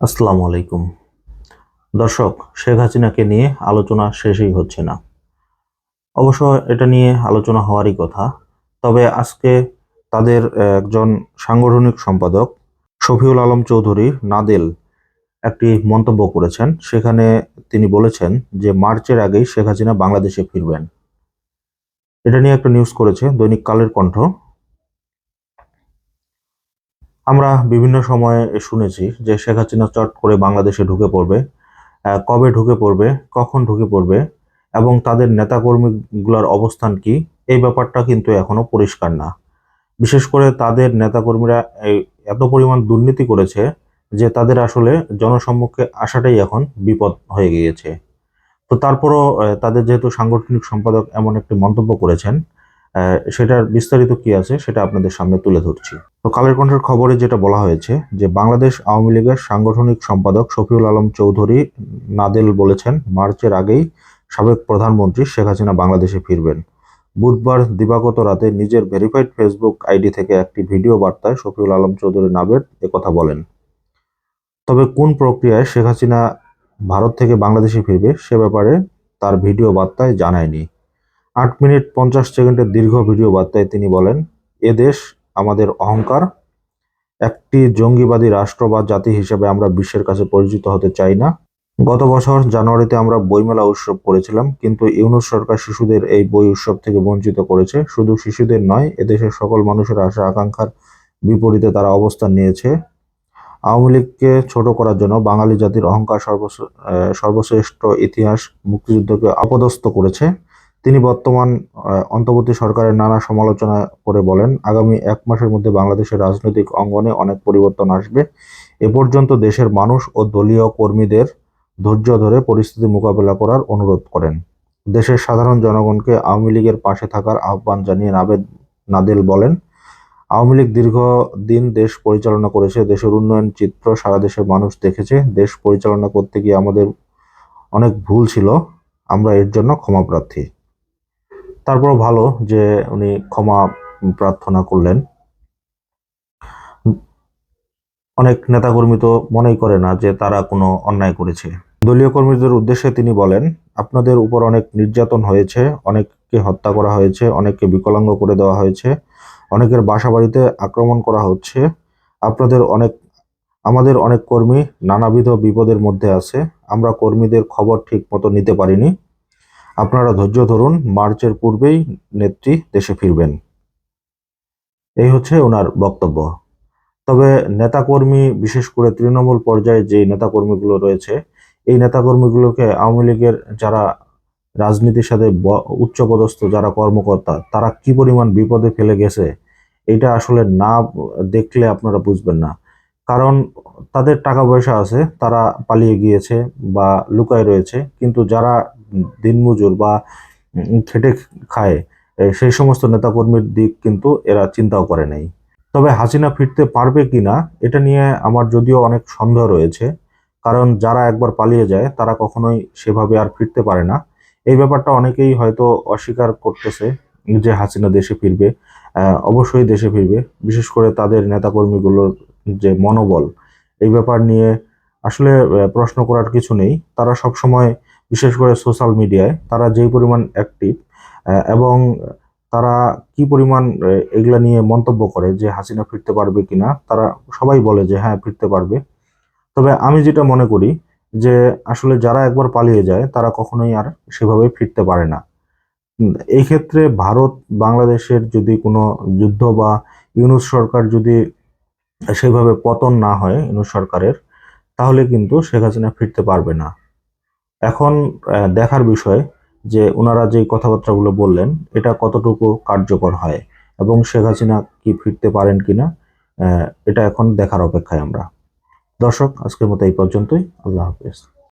আসসালামু আলাইকুম। দর্শক, শেখ হাসিনাকে নিয়ে আলোচনা শেষই হচ্ছে না। অবশ্য এটা নিয়ে আলোচনা হওয়ারই কথা, তবে আজকে তাদের একজন সাংগঠনিক সম্পাদক শফিউল আলম চৌধুরী নাদেল একটি মন্তব্য করেছেন। সেখানে তিনি বলেছেন যে, মার্চের আগেই শেখ হাসিনা বাংলাদেশে ফিরবেন। এটা নিয়ে একটা নিউজ করেছে দৈনিক কালের কণ্ঠ। আমরা বিভিন্ন সময়ে শুনেছি যে শেখ হাসিনা চট করে বাংলাদেশে ঢুকে পড়বে কবে ঢুকে পড়বে, কখন ঢুকে পড়বে, এবং তাদের নেতাকর্মীগুলোর অবস্থান কি, এই ব্যাপারটা কিন্তু এখনও পরিষ্কার না। বিশেষ করে তাদের নেতাকর্মীরা এত পরিমাণ দুর্নীতি করেছে যে তাদের আসলে জনসম্মুখে আসাটাই এখন বিপদ হয়ে গিয়েছে। তো তারপরও তাদের যেহেতু সাংগঠনিক সম্পাদক এমন একটি মন্তব্য করেছেন সেটার বিস্তারিত কি আছে সেটা আপনাদের সামনে তুলে ধরছি। তো কালের কণ্ঠের খবরে যেটা বলা হয়েছে, যে বাংলাদেশ আওয়ামী লীগের সাংগঠনিক সম্পাদক শফিউল আলম চৌধুরী নাদেল বলেছেন, মার্চের আগেই সাবেক প্রধানমন্ত্রী শেখ হাসিনা বাংলাদেশে ফিরবেন। বুধবার দিবাগত রাতে নিজের ভেরিফাইড ফেসবুক আইডি থেকে একটি ভিডিও বার্তায় শফিউল আলম চৌধুরী নাবেদ একথা বলেন। তবে কোন প্রক্রিয়ায় শেখ হাসিনা ভারত থেকে বাংলাদেশে ফিরবে সে ব্যাপারে তার ভিডিও বার্তায় জানায়নি। আট মিনিট পঞ্চাশ সেকেন্ডের দীর্ঘ ভিডিও বার্তায় তিনি বলেন, এ দেশ আমাদের অহংকার। একটি জঙ্গিবাদী রাষ্ট্র বা জাতি হিসেবে আমরা বিশ্বের কাছে পরিচিত হতে চাই না। গত বছর জানুয়ারিতে আমরা বইমেলা উৎসব করেছিলাম, কিন্তু ইউনুস সরকার শিশুদের এই বই উৎসব থেকে বঞ্চিত করেছে। শুধু শিশুদের নয় এদেশের সকল মানুষের আশা, আকাঙ্ক্ষার বিপরীতে তারা অবস্থান নিয়েছে। আওয়ামী লীগকে ছোট করার জন্য বাঙালি জাতির অহংকার সর্বশ্রেষ্ঠ ইতিহাস মুক্তিযুদ্ধকে আপদস্থ করেছে। তিনি বর্তমান অন্তর্বর্তী সরকারের নানা সমালোচনা করে বলেন, আগামী এক মাসের মধ্যে বাংলাদেশের রাজনৈতিক অঙ্গনে অনেক পরিবর্তন আসবে। এ পর্যন্ত দেশের মানুষ ও দলীয় কর্মীদের ধৈর্য ধরে পরিস্থিতি মোকাবেলা করার অনুরোধ করেন। দেশের সাধারণ জনগণকে আওয়ামী লীগের পাশে থাকার আহ্বান জানিয়ে নাবেদ নাদেল বলেন, আওয়ামী লীগ দীর্ঘদিন দেশ পরিচালনা করেছে, দেশের উন্নয়ন চিত্র সারা দেশের মানুষ দেখেছে। দেশ পরিচালনা করতে গিয়ে আমাদের অনেক ভুল ছিল, আমরা এর জন্য ক্ষমা প্রার্থী। তারপর ভালো যে উনি ক্ষমা প্রার্থনা করলেন। অনেক নেতাকর্মী তো মনেই করে না যে তারা কোনো অন্যায় করেছে। দলীয় কর্মীদের উদ্দেশ্যে তিনি বলেন, আপনাদের উপর অনেক নির্যাতন হয়েছে, অনেককে হত্যা করা হয়েছে, অনেককে বিকলাঙ্গ করে দেওয়া হয়েছে, অনেকের বাসা বাড়িতে আক্রমণ করা হচ্ছে, আপনাদের অনেক, আমাদের অনেক কর্মী নানাবিধ বিপদের মধ্যে আছে, আমরা কর্মীদের খবর ঠিক মতো নিতে পারিনি আপনারা ধৈর্য ধরুন, মার্চের পূর্বেই নেত্রী দেশে ফিরবেন। এই হচ্ছে ওনার বক্তব্য। তবে নেতাকর্মী, বিশেষ করে তৃণমূল পর্যায়ে যে নেতাকর্মীগুলো রয়েছে, এই নেতাকর্মীগুলোকে আওয়ামী লীগের যারা রাজনীতির সাথে উচ্চপদস্থ যারা কর্মকর্তা, তারা কি পরিমাণ বিপদে ফেলে গেছে, এটা আসলে না দেখলে আপনারা বুঝবেন না। কারণ তাদের টাকা পয়সা আছে, তারা পালিয়ে গিয়েছে বা লুকায় রয়েছে, কিন্তু যারা দিনমজুর বা খেটে খায় সেই সমস্ত নেতাকর্মীর দিক কিন্তু এরা চিন্তাও করে নাই। তবে হাসিনা ফিরতে পারবে কিনা এটা নিয়ে আমার যদিও অনেক সন্দেহ রয়েছে, কারণ যারা একবার পালিয়ে যায়, তারা কখনোই সেভাবে আর ফিরতে পারে না। এই ব্যাপারটা অনেকেই হয়তো অস্বীকার করতেছে যে হাসিনা দেশে ফিরবে অবশ্যই দেশে ফিরবে, বিশেষ করে তাদের নেতাকর্মীগুলোর যে মনোবল, এই ব্যাপার নিয়ে আসলে প্রশ্ন করার কিছু নেই। তারা সব সময় বিশেষ করে সোশ্যাল মিডিয়ায়, তারা যেই পরিমাণ অ্যাক্টিভ এবং তারা কি পরিমাণ এগুলা নিয়ে মন্তব্য করে যে হাসিনা ফিরতে পারবে কিনা, তারা সবাই বলে যে হ্যাঁ ফিরতে পারবে। তবে আমি যেটা মনে করি যে আসলে যারা একবার পালিয়ে যায়, তারা কখনোই আর সেভাবে ফিরতে পারে না। এই ক্ষেত্রে ভারত, বাংলাদেশের যদি কোনো যুদ্ধ বা ইউনুস সরকার যদি সেভাবে পতন না হয়, ইউনুস সরকারের, তাহলে কিন্তু শেখ হাসিনা ফিরতে পারবে না। এখন দেখার বিষয় যে ওনারা যে কথাবার্তাগুলো বললেন এটা কতটুকু কার্যকর হয় এবং শেখ হাসিনা কি ফিরতে পারেন কিনা আহ, এটা এখন দেখার অপেক্ষায় আমরা। দর্শক আজকের মতো এই পর্যন্তই। আল্লাহ হাফেজ।